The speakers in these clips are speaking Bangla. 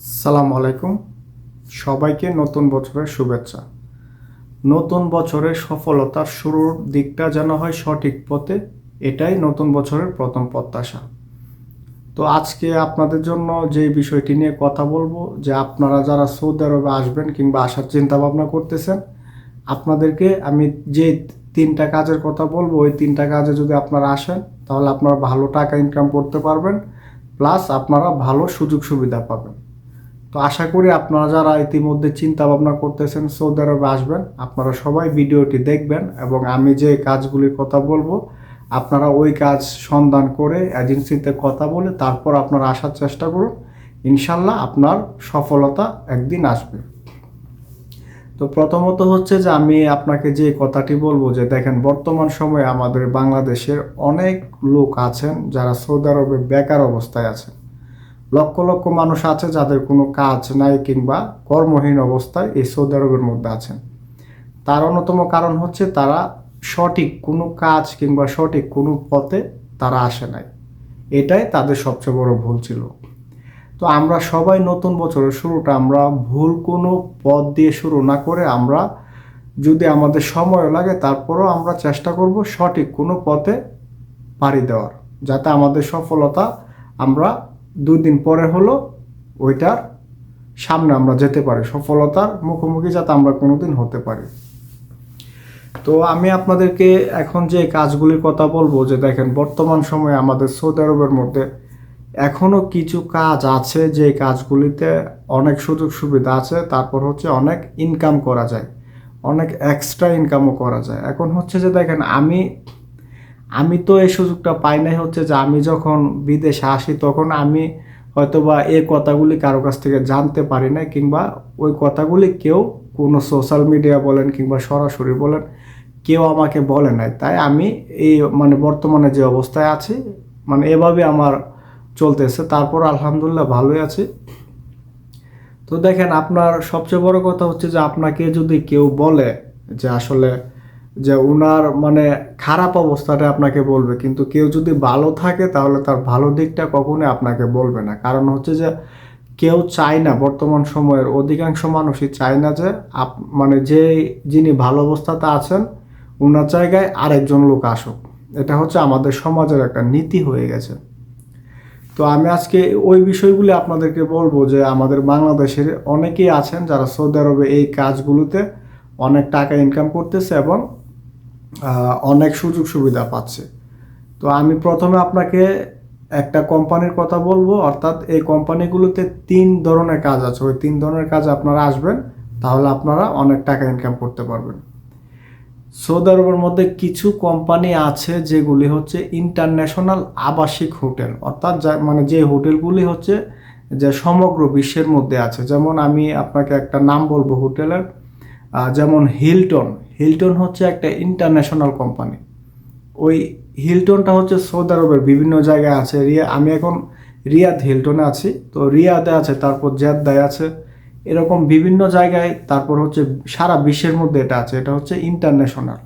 সালাম আলাইকুম। সবাইকে নতুন বছরের শুভেচ্ছা। নতুন বছরের সফলতার শুরুর দিকটা যেন হয় সঠিক পথে, এটাই নতুন বছরের প্রথম প্রত্যাশা। তো আজকে আপনাদের জন্য যে বিষয়টি নিয়ে কথা বলব, যে আপনারা যারা সৌদি আরবে আসবেন কিংবা আসার চিন্তা ভাবনা করতেছেন, আপনাদেরকে আমি যে তিনটা কাজের কথা বলব, ওই তিনটা কাজে যদি আপনারা আসেন, তাহলে আপনারা ভালো টাকা ইনকাম করতে পারবেন প্লাস আপনারা ভালো সুযোগ সুবিধা পাবেন। তো আশা করি আপনারা যারা ইতিমধ্যে চিন্তা ভাবনা করতেছেন, সৌদি আরবে আসবেন, আপনারা সবাই ভিডিওটি দেখবেন এবং আমি যে কাজগুলির কথা বলব, আপনারা ওই কাজ সন্ধান করে এজেন্সিতে কথা বলে তারপর আপনারা আসার চেষ্টা করুন। ইনশাল্লাহ আপনার সফলতা একদিন আসবে। তো প্রথমত হচ্ছে যে আমি আপনাকে যে কথাটি বলব যে দেখেন, বর্তমান সময়ে আমাদের বাংলাদেশের অনেক লোক আছেন যারা সৌদি আরবে বেকার অবস্থায় আছেন। লক্ষ লক্ষ মানুষ আছে যাদের কোনো কাজ নাই কিংবা কর্মহীন অবস্থায় এই সৌদি আরবের মধ্যে আছেন। তার অন্যতম কারণ হচ্ছে তারা সঠিক কোনো কাজ কিংবা সঠিক কোনো পথে তারা আসে নাই। এটাই তাদের সবচেয়ে বড় ভুল ছিল। তো আমরা সবাই নতুন বছরের শুরুটা আমরা ভুল কোনো পথ দিয়ে শুরু না করে আমরা যদি আমাদের সময় লাগে তারপরও আমরা চেষ্টা করব সঠিক কোনো পথে পাড়ি দেওয়ার, যাতে আমাদের সফলতা আমরা দুই দিন পরে হলো ওইটার সামনে আমরা যেতে পারি। সফলতার মুখোমুখি যাতে আমরা কোনোদিন হতে পারি। তো আমি আপনাদেরকে এখন যে কাজগুলির কথা বলব, যে দেখেন বর্তমান সময়ে আমাদের সৌদি আরবের মধ্যে এখনও কিছু কাজ আছে যে কাজগুলিতে অনেক সুযোগ সুবিধা আছে, তারপর হচ্ছে অনেক ইনকাম করা যায়। অনেক এক্সট্রা ইনকামও করা যায়। এখন হচ্ছে যে দেখেন আমি আমি তো এই সুযোগটা পাই নাই হচ্ছে যে আমি যখন বিদেশে আসি তখন আমি হয়তোবা এই কথাগুলি কারও কাছ থেকে জানতে পারি না কিংবা ওই কথাগুলি কেউ কোনো সোশ্যাল মিডিয়া বলেন কিংবা সরাসরি বলেন, কেউ আমাকে বলে নাই। তাই আমি এই মানে বর্তমানে যে অবস্থায় আছি মানে এভাবে আমার চলতেছে। তারপর আলহামদুলিল্লাহ ভালোই আছি। তো দেখেন, আপনার সবচেয়ে বড় কথা হচ্ছে যে আপনাকে যদি কেউ বলে যে আসলে যে ওনার মানে খারাপ অবস্থাটা আপনাকে বলবে। কিন্তু কেউ যদি ভালো থাকে, তাহলে তার ভালো দিকটা কখনোই আপনাকে বলবে না। কারণ হচ্ছে যে, কেউ চায় না বর্তমান সময়ের, অধিকাংশ মানুষই চায় না যে, আপ মানে যে যিনি ভালো অবস্থাতে আছেন ওনার জায়গায় আরেকজন লোক আসুক। এটা হচ্ছে আমাদের সমাজের একটা নীতি হয়ে গেছে। তো আমি আজকে ওই বিষয়গুলি আপনাদেরকে বলব যে, আমাদের বাংলাদেশের অনেকেই আছেন যারা সৌদি আরবে এই কাজগুলোতে অনেক টাকা ইনকাম করতেছে এবং অনেক সুযোগ সুবিধা পাচ্ছে। তো আমি প্রথমে আপনাকে একটা কোম্পানির কথা বলব, অর্থাৎ এই কোম্পানিগুলোতে তিন ধরনের কাজ আছে। ওই তিন ধরনের কাজ আপনারা আসবেন, তাহলে আপনারা অনেক টাকা ইনকাম করতে পারবেন। সৌদি আরবের মধ্যে কিছু কোম্পানি আছে যেগুলি হচ্ছে ইন্টারন্যাশনাল আবাসিক হোটেল, অর্থাৎ যা মানে যে হোটেলগুলি হচ্ছে যে সমগ্র বিশ্বের মধ্যে আছে। যেমন আমি আপনাকে একটা নাম বলব হোটেলের যেমন হিলটন। হিলটন হচ্ছে একটা ইন্টারন্যাশনাল কোম্পানি। ওই হিলটনটা হচ্ছে সৌদি আরবের বিভিন্ন জায়গায় আছে। রিয়া আমি এখন রিয়াদ হিলটনে আছি। তো রিয়াদে আছে, তারপর জেদ্দায় আছে। এরকম বিভিন্ন জায়গায় তারপর হচ্ছে সারা বিশ্বের মধ্যে এটা আছে। এটা হচ্ছে ইন্টারন্যাশনাল।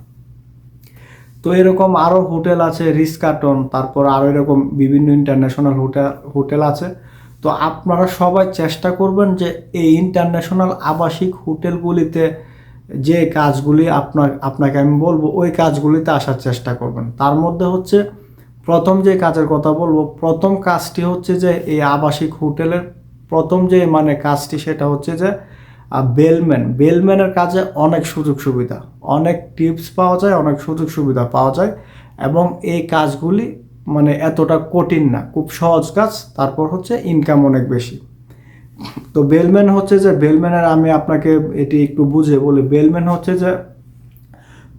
তো এরকম আরও হোটেল আছে, রিস্কাটন, তারপর আরও এরকম বিভিন্ন ইন্টারন্যাশনাল হোটেল হোটেল আছে। তো আপনারা সবাই চেষ্টা করবেন যে এই ইন্টারন্যাশনাল আবাসিক হোটেলগুলিতে যে কাজগুলি আপনার, আপনাকে আমি বলব, ওই কাজগুলিতে আসার চেষ্টা করবেন। তার মধ্যে হচ্ছে, প্রথম যে কাজের কথা বলব, প্রথম কাজটি হচ্ছে যে এই আবাসিক হোটেলের প্রথম যে মানে কাজটি সেটা হচ্ছে যে বেলম্যান। বেলম্যানের কাজে অনেক সুযোগ সুবিধা। অনেক টিপস পাওয়া যায়, অনেক সুযোগ সুবিধা পাওয়া যায় এবং এই কাজগুলি মানে এতটা কঠিন না। খুব সহজ কাজ, তারপর হচ্ছে ইনকাম অনেক বেশি। তো বেলম্যান হচ্ছে যে বেলম্যানের আমি আপনাকে এটি একটু বুঝে বলি। বেলম্যান হচ্ছে যে,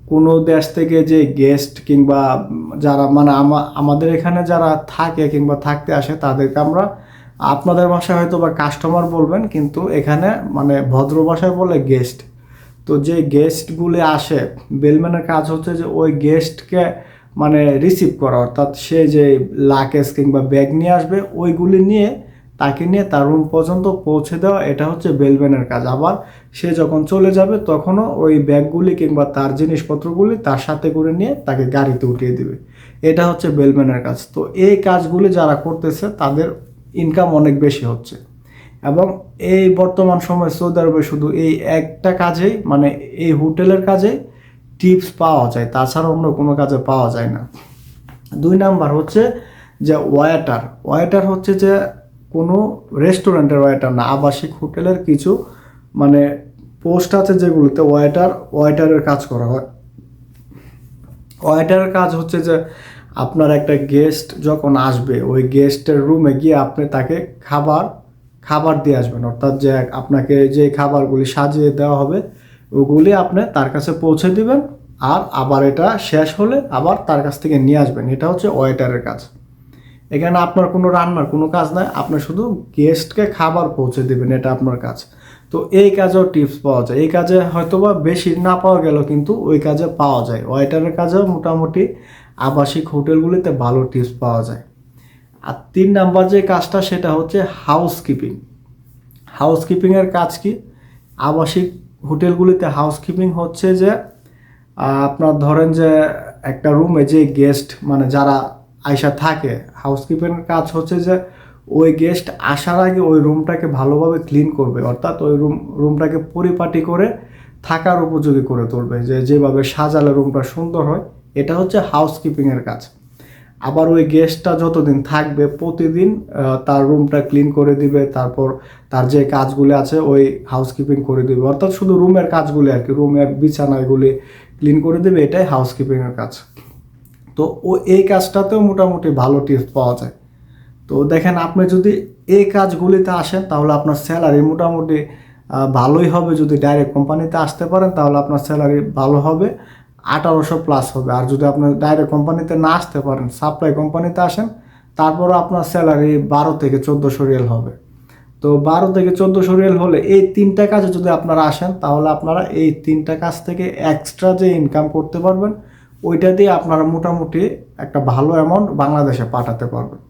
কোনো দেশ থেকে যে গেস্ট কিংবা যারা মানে আমা- আমাদের এখানে যারা থাকে কিংবা থাকতে আসে, তাদেরকে আমরা আপনাদের ভাষায় হয়তো বা কাস্টমার বলবেন, কিন্তু এখানে মানে ভদ্র ভাষায় বলে গেস্ট তো যে গেস্টগুলি আসে, বেলম্যানের কাজ হচ্ছে যে, ওই গেস্টকে মানে রিসিভ করা। অর্থাৎ সে যে লাকেজ কিংবা ব্যাগ নিয়ে আসবে, ওইগুলি নিয়ে তাকে নিয়ে তার রুম পর্যন্ত পৌঁছে দেওয়া, এটা হচ্ছে বেলম্যানের কাজ। আবার সে যখন চলে যাবে, তখনও ওই ব্যাগগুলি কিংবা তার জিনিসপত্রগুলি তার সাথে করে নিয়ে তাকে গাড়িতে উঠিয়ে দিবে। এটা হচ্ছে বেলম্যানের কাজ। তো এই কাজগুলি যারা করতেছে, তাদের ইনকাম অনেক বেশি হচ্ছে। এবং এই বর্তমান সময়ে সৌদি আরবে শুধু এই একটা কাজেই মানে এই হোটেলের কাজে টিপস পাওয়া যায়। তাছাড়া অন্য কোনো কাজে পাওয়া যায় না। দুই নাম্বার হচ্ছে যে ওয়াটার ওয়েটার হচ্ছে যে কোনো রেস্টুরেন্টের ওয়েটার না, আবাসিক হোটেলের কিছু মানে পোস্ট আছে যেগুলোতে ওয়েটার ওয়েটারের কাজ করা হয়। ওয়েটারের কাজ হচ্ছে যে আপনার একটা গেস্ট যখন আসবে, ওই গেস্টের রুমে গিয়ে আপনি তাকে খাবার খাবার দিয়ে আসবেন। অর্থাৎ যে আপনাকে যে খাবারগুলি সাজিয়ে দেওয়া হবে, ওগুলি আপনি তার কাছে পৌঁছে দিবেন আর আবার এটা শেষ হলে আবার তার কাছ থেকে নিয়ে আসবেন। এটা হচ্ছে ওয়েটারের কাজ। এখানে আপনার কোনো রান্নার কোনো কাজ নাই, আপনি শুধু গেস্টকে খাবার পৌঁছে দেবেন, এটা আপনার কাজ। তো এই কাজেও টিপস পাওয়া যায়। এই কাজে হয়তোবা বেশি না পাওয়া গেল কিন্তু ওই কাজে পাওয়া যায়। ওয়েটারের কাজেও মোটামুটি আবাসিক হোটেলগুলিতে ভালো টিপস পাওয়া যায়। আর তিন নাম্বার যে কাজটা, সেটা হচ্ছে হাউসকিপিং হাউসকিপিংয়ের কাজ কি? আবাসিক হোটেলগুলিতে হাউসকিপিং হচ্ছে যে আপনার ধরেন যে একটা রুমে যে গেস্ট মানে যারা আইসা থাকে। হাউসকিপিংয়ের কাজ হচ্ছে যে, ওই গেস্ট আসার আগে ওই রুমটাকে ভালোভাবে ক্লিন করবে। অর্থাৎ ওই রুম রুমটাকে পরিপাটি করে থাকার উপযোগী করে তুলবে। যে, যেভাবে সাজালে রুমটা সুন্দর হয়, এটা হচ্ছে হাউসকিপিংয়ের কাজ। আবার ওই গেস্টটা যতদিন থাকবে, প্রতিদিন তার রুমটা ক্লিন করে দিবে। তারপর তার যে কাজগুলি আছে, ওই হাউসকিপিং করে দিবে। অর্থাৎ শুধু রুমের কাজগুলি আর কি রুমের বিছানা এগুলি ক্লিন করে দিবে, এটাই হাউসকিপিংয়ের কাজ। তো ও এই কাজটাতেও মোটামুটি ভালো টিপস পাওয়া যায়। তো দেখেন, আপনি যদি এই কাজগুলিতে আসেন, তাহলে আপনার স্যালারি মোটামুটি ভালোই হবে। যদি ডাইরেক্ট কোম্পানিতে আসতে পারেন, তাহলে আপনার স্যালারি ভালো হবে, আঠারোশো প্লাস হবে। আর যদি আপনি ডাইরেক্ট কোম্পানিতে না আসতে পারেন সাপ্লাই কোম্পানিতে আসেন, তারপরও আপনার স্যালারি বারো থেকে চোদ্দোশো রিয়েল হবে। তো বারো থেকে চোদ্দোশো রিয়েল হলে এই তিনটা কাজে যদি আপনারা আসেন, তাহলে আপনারা এই তিনটা কাজ থেকে এক্সট্রা যে ইনকাম করতে পারবেন ওইটা দিয়ে আপনারা মোটামুটি একটা ভালো অ্যামাউন্ট বাংলাদেশে পাঠাতে পারবেন।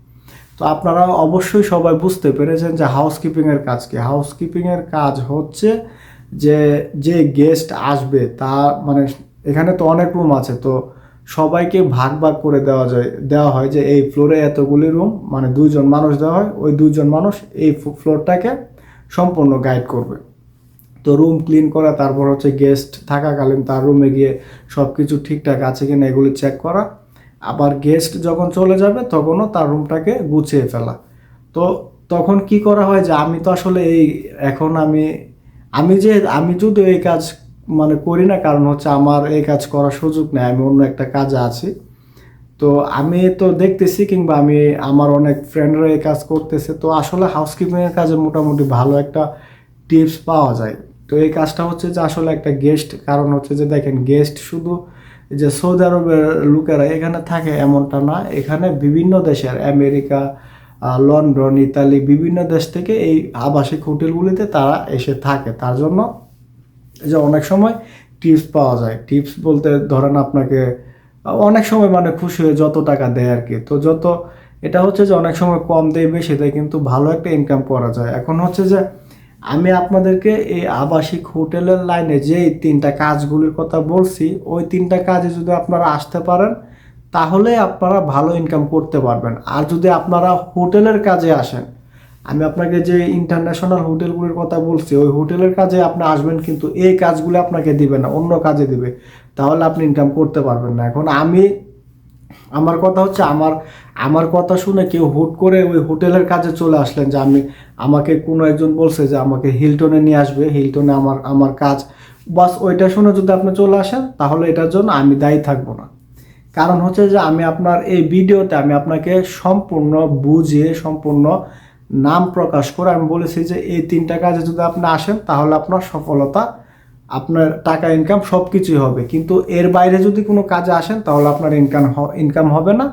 তো আপনারা অবশ্যই সবাই বুঝতে পেরেছেন যে হাউসকিপিংয়ের কাজ কি। হাউসকিপিংয়ের কাজ হচ্ছে যে যে গেস্ট আসবে, তা মানে এখানে তো অনেক রুম আছে, তো সবাইকে ভাগ ভাগ করে দেওয়া যায়, দেওয়া হয় যে এই ফ্লোরে এতগুলি রুম মানে দুইজন মানুষ দেওয়া হয়, ওই দুইজন মানুষ এই ফ্লোরটাকে সম্পূর্ণ গাইড করবে। তো রুম ক্লিন করা, তারপর হচ্ছে গেস্ট থাকাকালীন তার রুমে গিয়ে সব কিছু ঠিকঠাক আছে কিনা এগুলি চেক করা। আবার গেস্ট যখন চলে যাবে, তখনও তার রুমটাকে গুছিয়ে ফেলা। তো তখন কি করা হয় যে, আমি তো আসলে এই, এখন আমি আমি যে, আমি যদি এই কাজ মানে করি না, কারণ হচ্ছে আমার এই কাজ করার সুযোগ নেই, আমি অন্য একটা কাজে আছি। তো আমি তো দেখতেছি কিংবা আমি, আমার অনেক ফ্রেন্ডরা এই কাজ করতেছে, তো আসলে হাউসকিপিংয়ের কাজে মোটামুটি ভালো একটা টিপস পাওয়া যায়। এই কাজটা হচ্ছে যে আসলে একটা গেস্ট কারণ হচ্ছে যে দেখেন গেস্ট শুধু যে সৌদি আরবের লোকেরা এখানে থাকে এমনটা না। এখানে বিভিন্ন দেশের, আমেরিকা লন্ডন, ইতালি বিভিন্ন দেশ থেকে এই আবাসিক হোটেলগুলিতে তারা এসে থাকে। তার জন্য যে অনেক সময় টিপস পাওয়া যায়। টিপস বলতে ধরেন আপনাকে অনেক সময় মানে খুশি হয়ে যত টাকা দেয় আর কি। তো যত, এটা হচ্ছে যে অনেক সময় কম দেয়, বেশি দেয়, কিন্তু ভালো একটা ইনকাম করা যায়। এখন হচ্ছে যে আমি আপনাদেরকে এই আবাসিক হোটেলের লাইনে যে এই তিনটা কাজগুলির কথা বলছি, ওই তিনটা কাজে যদি আপনারা আসতে পারেন, তাহলে আপনারা ভালো ইনকাম করতে পারবেন। আর যদি আপনারা হোটেলের কাজে আসেন, আমি আপনাকে যে ইন্টারন্যাশনাল হোটেলগুলির কথা বলছি, ওই হোটেলের কাজে আপনি আসবেন কিন্তু এই কাজগুলো আপনাকে দিবে না, অন্য কাজে দিবে। তাহলে আপনি ইনকাম করতে পারবেন না। এখন আমি আমার কথা হচ্ছে আমার আমার কথা শুনে কেউ হুট করে ওই হোটেলের কাজে চলে আসলেন যে আমি, আমাকে কোনো একজন বলছে যে আমাকে হিলটনে নিয়ে আসবে, হিলটনে আমার আমার কাজ। বাস ওইটা শুনে যদি আপনি চলে আসেন, তাহলে এটার জন্য আমি দায়ী থাকব না। কারণ হচ্ছে যে আমি আপনার এই ভিডিওতে আমি আপনাকে সম্পূর্ণ বুঝিয়ে, সম্পূর্ণ নাম প্রকাশ করে আমি বলেছি যে এই তিনটা কাজে যদি আপনি আসেন, তাহলে আপনার সফলতা আপনার টাকা ইনকাম সব কিছুই হবে। কিন্তু এর বাইরে যদি কোনো কাজে আসেন, তাহলে আপনার ইনকাম ইনকাম হবে না।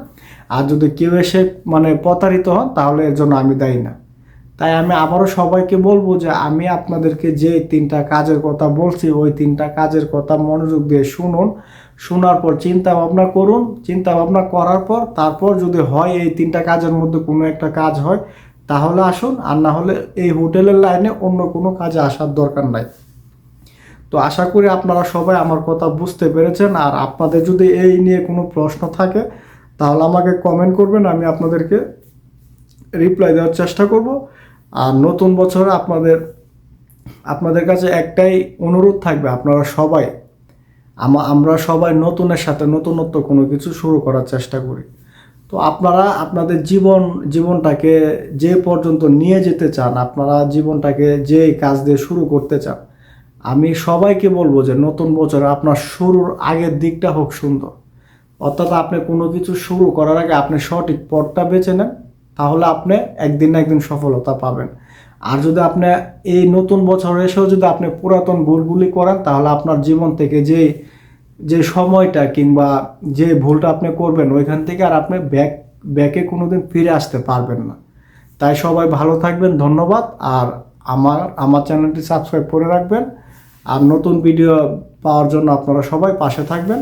আর যদি কেউ এসে মানে প্রতারিত হন, তাহলে এর জন্য আমি দায়ী না। তাই আমি আবারও সবাইকে বলব যে, আমি আপনাদেরকে যে তিনটা কাজের কথা বলছি, ওই তিনটা কাজের কথা মনোযোগ দিয়ে শুনুন। শোনার পর চিন্তা ভাবনা করুন। চিন্তা ভাবনা করার পর, তারপর যদি হয় এই তিনটা কাজের মধ্যে কোনো একটা কাজ হয়, তাহলে আসুন। আর না হলে এই হোটেলের লাইনে অন্য কোনো কাজে আসার দরকার নাই। তো আশা করি আপনারা সবাই আমার কথা বুঝতে পেরেছেন। আর আপনাদের যদি এই নিয়ে কোনো প্রশ্ন থাকে, তাহলে আমাকে কমেন্ট করবেন, আমি আপনাদেরকে রিপ্লাই দেওয়ার চেষ্টা করব। আর নতুন বছরে আপনাদের আপনাদের কাছে একটাই অনুরোধ থাকবে, আপনারা সবাই, আমা- আমরা সবাই নতুনের সাথে নতুনত্ব কোনো কিছু শুরু করার চেষ্টা করি। তো আপনারা, আপনাদের জীবন, জীবনটাকে যে পর্যন্ত নিয়ে যেতে চান, আপনারা জীবনটাকে যে কাজ দিয়ে শুরু করতে চান আমি সবাইকে বলব যে নতুন বছর আপনার শুরুর আগের দিকটা হোক সুন্দর। অর্থাৎ আপনি কোনো কিছু শুরু করার আগে আপনি সঠিক পথটা বেছে নেন, তাহলে আপনি একদিন না একদিন সফলতা পাবেন। আর যদি আপনি এই নতুন বছর এসেও যদি আপনি পুরাতন ভুলগুলি করেন, তাহলে আপনার জীবন থেকে যে যে সময়টা কিংবা যে ভুলটা আপনি করবেন, ওইখান থেকে আর আপনি ব্যাক ব্যাকে কোনোদিন ফিরে আসতে পারবেন না। তাই সবাই ভালো থাকবেন, ধন্যবাদ। আর আমার আমার চ্যানেলটি সাবস্ক্রাইব করে রাখবেন। আর নতুন ভিডিও পাওয়ার জন্য আপনারা সবাই পাশে থাকবেন।